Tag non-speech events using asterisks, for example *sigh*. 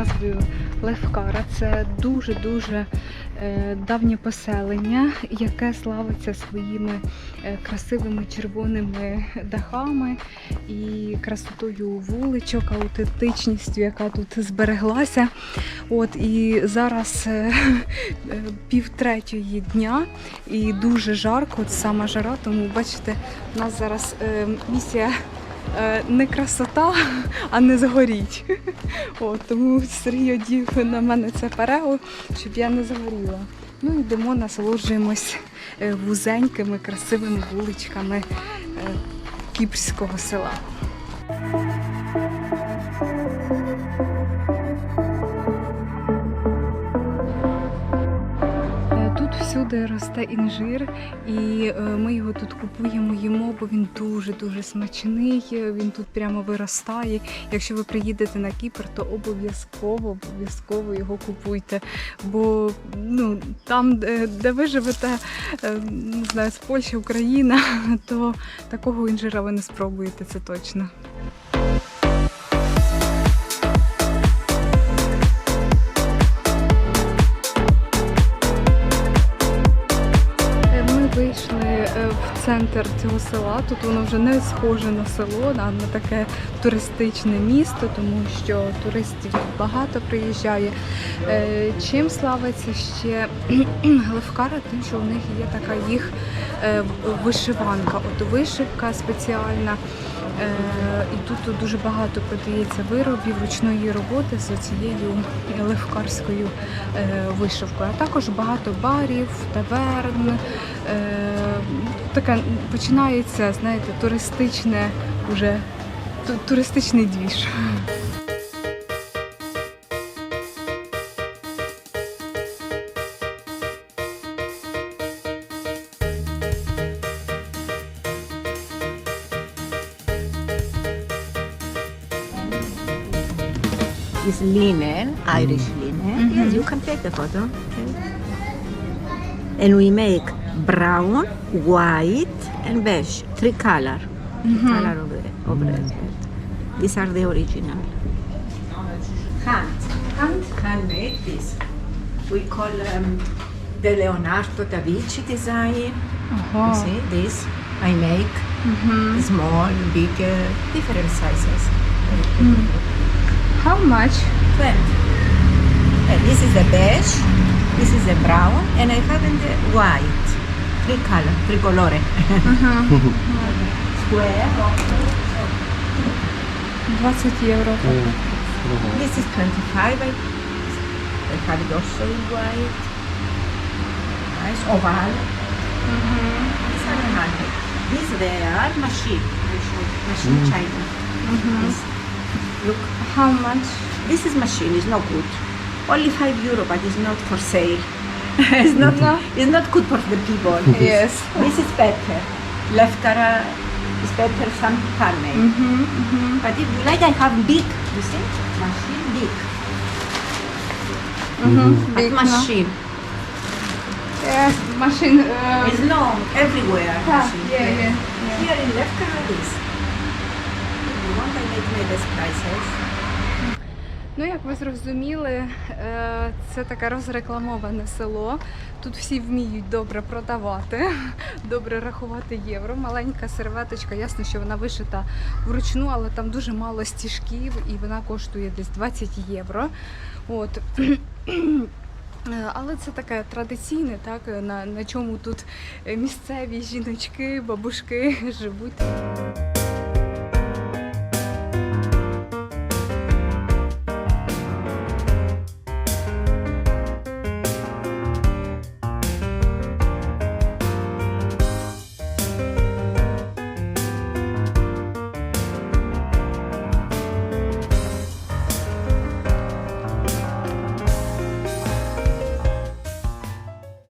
назвою Левкара. Це дуже-дуже е, давнє поселення, яке славиться своїми е, красивими червоними дахами і красотою вуличок, аутентичністю, яка тут збереглася. От і зараз е, е, пів третьої дня і дуже жарко, от сама жара, тому бачите, у нас зараз місія не красота, а не згоріть. От, тому Сергій одів на мене це перего, щоб я не згоріла. Ну йдемо, насолоджуємось е, вузенькими, красивими вуличками е, Кіпрського села. Всюди росте інжир, і е, ми його тут купуємо, їмо, бо він дуже-дуже смачний. е, Він тут прямо виростає. Якщо ви приїдете на Кіпр, то обов'язково обов'язково його купуйте. Бо ну там, де, ви живете, е, не знаю, з Польщі, Україна, *laughs* то такого інжира ви не спробуєте, це точно. В центр цього села. Тут воно вже не схоже на село, а на таке туристичне місто, тому що туристів багато приїжджає. Е, Чим славиться ще *clears throat* Левкара? Тим, що у них є така їх е, вишиванка. От вишивка спеціальна. Е, І тут, дуже багато продається виробів ручної роботи з цією левкарською вишивкою. А також багато барів, таверн. Е, Таке починається, знаєте, туристичне уже туристичний двіж. is linen, Irish linen. Mhm. Yes, you can take the photo. Okay. And we make brown, white, and beige. Three color. Mm -hmm. Color of the of mm. red. These are the original. Hand, hand, handmade. This we call um, the Leonardo da Vinci design. Uh -huh. You uh-huh. see this I make mm -hmm. small, bigger, different sizes. Mm. How much? Twenty. And this is the beige. This is the brown, and I have in the white Three color, tricolore. Ага. Square. 20 євро. This is 25. I, I have it also in white. Nice. Oval. These are the handmade. These they are machine. I show you. Machine China. This. Look. How much? This is machine, it's not good. Only five euro, but it's not for sale. *laughs* it's not mm-hmm. no. it's not good for the people. Mm-hmm. Yes, this is better. Leftara is better than panel. Mm -hmm, mm -hmm. But if you like, I have big. You see, machine big. Mm -hmm. Big machine. No? Yes, machine. Uh, it's long everywhere. Ah, machine. yeah, yeah, yeah, Here in Leftara is. If you want, I make my best prices. Ну, як ви зрозуміли, е, це таке розрекламоване село. Тут всі вміють добре продавати, *laughs* добре рахувати євро. Маленька серветочка, ясно, що вона вишита вручну, але там дуже мало стіжків і вона коштує десь 20 євро. От. *clears throat* Е, Але це таке традиційне, так, на, на чому тут місцеві жіночки, бабушки *laughs* живуть.